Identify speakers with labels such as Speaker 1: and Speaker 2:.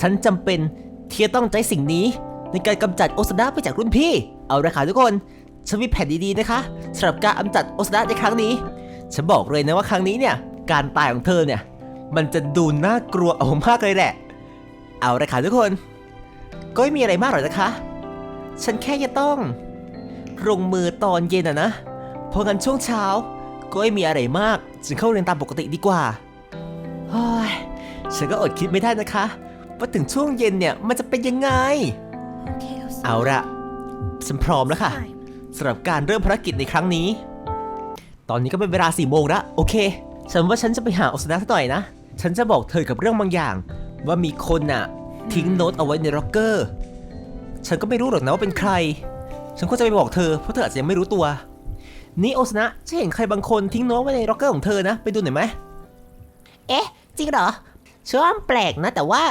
Speaker 1: ฉันจำเป็นที่จะต้องใช้สิ่งนี้ ในการกำจัดโอซาดะไปจากรุ่นพี่ เอาละค่ะทุกคน ฉันมีแผนดีๆนะคะสำหรับการกำจัดโอซาดะในครั้งนี้ ฉันบอกเลยนะว่าครั้งนี้เนี่ย การตายของเธอเนี่ย มันจะดูน่ากลัวเอามากเลยแหละ เอาละค่ะทุกคน ก็ไม่มีอะไรมากหรอกนะคะ ฉันแค่จะต้องลงมือตอนเย็นอะนะ เพราะงั้นช่วงเช้าก็ไม่มีอะไรมาก จึงเข้าเรียนตามปกติดีกว่าเฮ้ยฉันก็อดคิดไม่ได้นะคะ ว่าถึงช่วงเย็นเนี่ยมันจะเป็นยังไง
Speaker 2: Okay, Osama.
Speaker 1: เอาละฉันพร้อมแล้วค่ะ
Speaker 2: Time.
Speaker 1: สำหรับการเริ่มภารกิจในครั้งนี้ ตอนนี้ก็เป็นเวลาสี่โมงแล้วโอเค ฉันว่าฉันจะไปหาโอซานะสักหน่อยนะ ฉันจะบอกเธอกับเรื่องบางอย่าง ว่ามีคนน่ะ ทิ้งโน้ตเอาไว้ในล็อกเกอร์ ฉันก็ไม่รู้หรอกนะว่าเป็นใคร ฉันก็จะไปบอกเธอเพราะเธออาจจะยังไม่รู้ตัว นี่โอซานะฉันเห็นใครบางคนทิ้งโน้ตไว้ในล็อกเกอร์ของเธอนะ ไปดูหน่อยไหม เอ๊ะ จริงเหรอฉันว่ามันแปลกนะ แต่ว่า